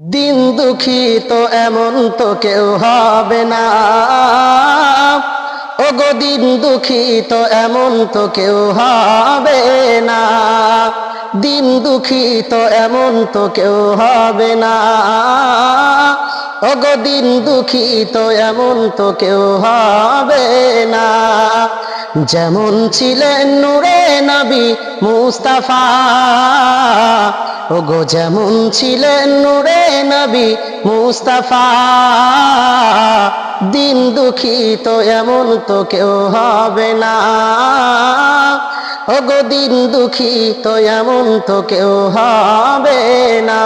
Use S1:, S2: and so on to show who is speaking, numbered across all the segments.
S1: দিন দুঃখী তো এমন তো কেউ হবে না। ওগো দিন দুঃখী তো এমন তো কেউ হবে না। দিন দুঃখী তো এমন তো কেউ হবে না। ওগো দিন দুঃখী তো এমন তো কেউ হবে না। যেমন ছিলেন নূরে নবী মুস্তাফা, ওগো যেমন ছিলেন নূরে নবী মুস্তাফা, দিন তো এমন তো কেউ হবে না। ওগো দিন দুঃখী তো এমন তো কেউ হবে না।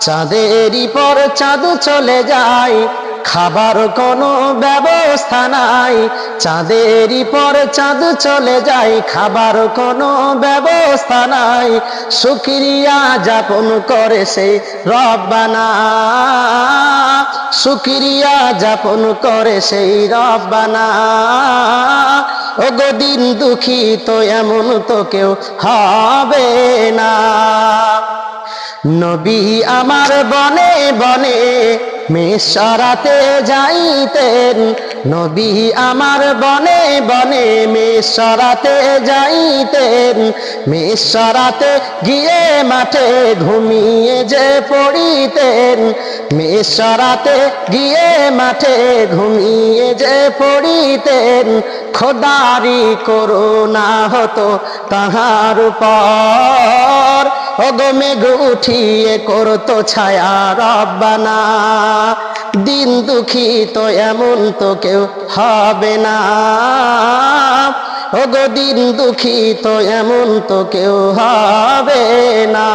S1: চাঁদেরই পর চাঁদ চলে যায় খাবার কোনো ব্যবস্থা নাই। চাঁদেরই পর চাঁদ চলে যায়, খাবার কোনো ব্যবস্থা নাই। সুক্রিয়া যাপন করে সেই রব্বানা। সুক্রিয়া যাপন করে সেই রব্বানা। ওগো দিন দুঃখী তো এমন তো কেউ হবে না। নবী আমার বনে বনে মেসরাতে যাইতেন। নবী আমার বনে বনে মেসরাতে যাইতেন। মেসরাতে গিয়ে মাঠে ঘুমিয়ে যে পড়িতেন। মেসরাতে গিয়ে মাঠে ঘুমিয়ে যে পড়িতেন। খোদারি করোনা হতো তাহার পর মেঘ উঠিয়ে করতো ছায়া রব্বানা। দিন দুঃখী তো এমন তো কেউ হবে না। ওগো, দিন দুঃখী তো এমন তো কেউ হবে না।